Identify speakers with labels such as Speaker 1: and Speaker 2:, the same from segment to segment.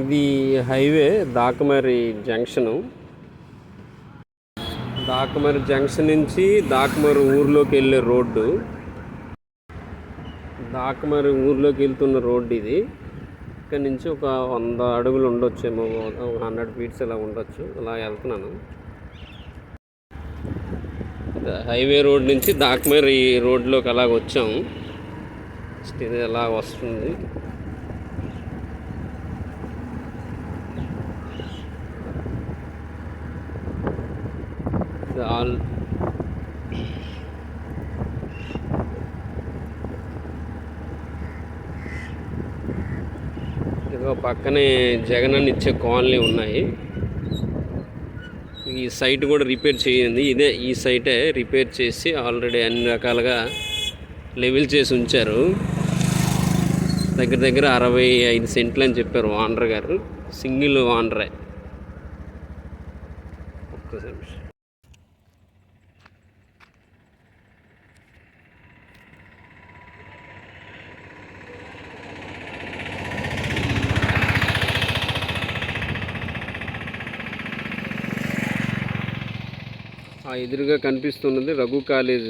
Speaker 1: ఇది highway Dakamarri junction. Dakamarri junction నుంచి దాకమరి ఊర్లోకి వెళ్ళే రోడ్డు. దాకమరి ఊర్లోకి వెళ్తున్న రోడ్డు ఇది. ఇక్కడ నుంచి ఒక వంద అడుగులు ఉండొచ్చేమో హండ్రెడ్ ఫీట్స్ ఇలా ఉండొచ్చు. అలా వెళ్తున్నాను. హైవే రోడ్ నుంచి దాకమరి రోడ్లోకి అలాగ వచ్చాము Just ఇది ఎలా వస్తుంది. ఆల్ ఇదిగో పక్కనే జగనన్న ఇచ్చే కాలనీ ఉన్నాయి. ఈ సైట్ కూడా రిపేర్ చేయండి. ఇదే ఈ సైటే రిపేర్ చేసి ఆల్రెడీ అన్ని రకాలుగా లెవెల్ చేసి ఉంచారు. దగ్గర దగ్గర అరవై ఐదు సెంట్లు అని చెప్పారు ఓనర్ గారు. సింగిల్ ఓనరే. ఒక్కసారి ఆ ఎదురుగా కనిపిస్తున్నది రఘు కాలేజ్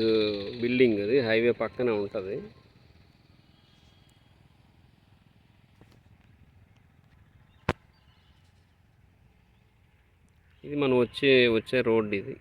Speaker 1: బిల్డింగ్ అది హైవే పక్కనే ఉంటుంది. ఇది మనం వచ్చే వచ్చే రోడ్ ఇది.